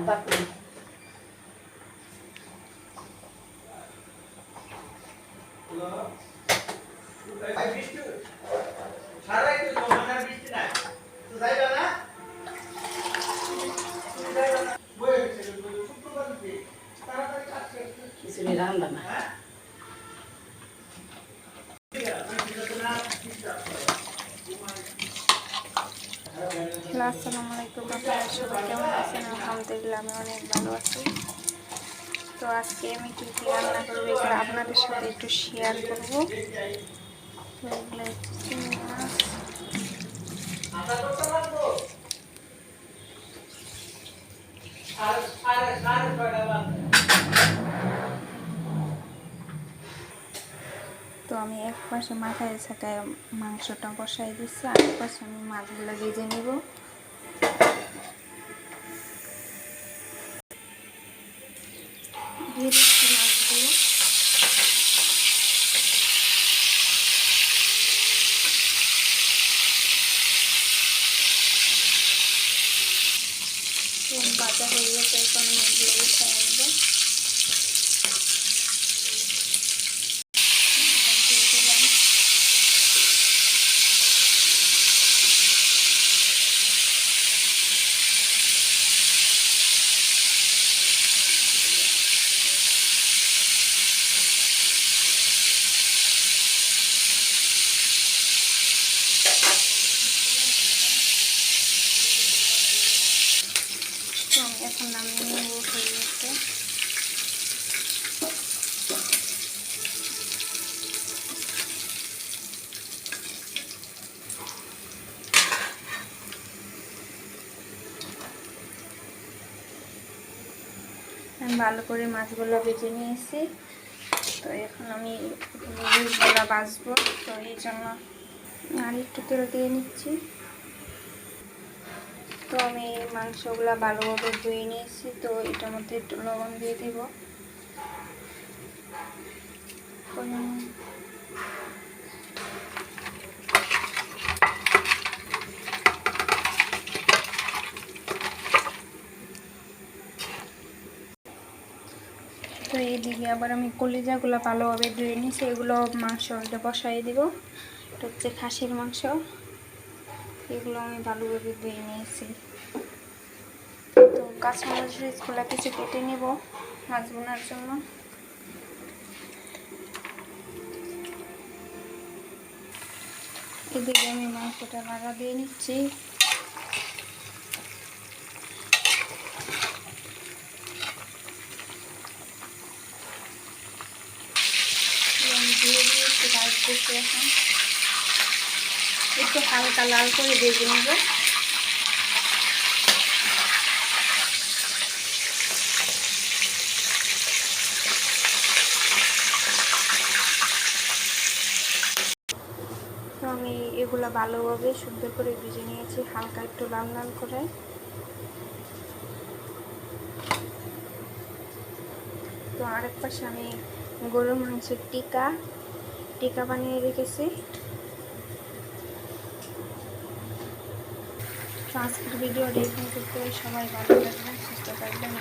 বাপরে খিচুড়ি রান্না না হ্যালো, আসসালামু আলাইকুম। আপনারা সবাই কেমন আছেন? আলহামদুলিল্লাহ, আমি অনেক ভালো আছি। তো আজকে আমি কী কী রান্না করব এগুলো আপনাদের সাথে একটু শেয়ার করব। তো এগুলো তো আমি এক পাশে মাথায় থাকায় মাংসটা বসাই দিচ্ছি, আর পাশে আমি মাছগুলো ভেজে নেব। দিয়ে দিচ্ছি মাছগুলো বাজা হয়ে গেছে এখন আমি এগুলো উঠে আনব দিয়ে দিলাম তো আমি এখন নামিয়ে নেব, হয়ে আমি ভালো করে মাছগুলো ভেজে নিয়েছি। তো এখন আমি রুইগুলো বাছবো তো এই জন্য আর একটু তেল দিয়ে নিচ্ছি। তো আমি মাংসগুলো ভালোভাবে ধুয়ে নিয়েছি, তো এটার মধ্যে একটু লবণ দিয়ে দিব। তো এইদিকে আবার আমি কলিজাগুলো ভালোভাবে ধুয়ে নিয়েছি, এগুলো মাংস বসাই দিব। এটা হচ্ছে খাসির মাংস। এগুলো আমি ভালোভাবে ধুয়ে নিয়েছি। তো কাঁচামরিচগুলো কিছু কেটে নেব মাছ বোনার জন্য। এদিকে আমি মাংসটা লাগা দিয়ে নিচ্ছি। আমি দিয়ে দিয়ে একটু ভাজতেছি এখন। একটু হালকা লাল করে ভেজে নেব। আমি এগুলো ভালোভাবে সুন্দর করে ভেজে নিয়েছি, হালকা একটু লাল লাল করে। তো আরেক পাশে আমি গরুর মাংসের টিকা টিকা বানিয়ে রেখেছি। আজকের ভিডিওটা দেখুন থেকে সবাই ভালো থাকবেন সুস্থ থাকবেন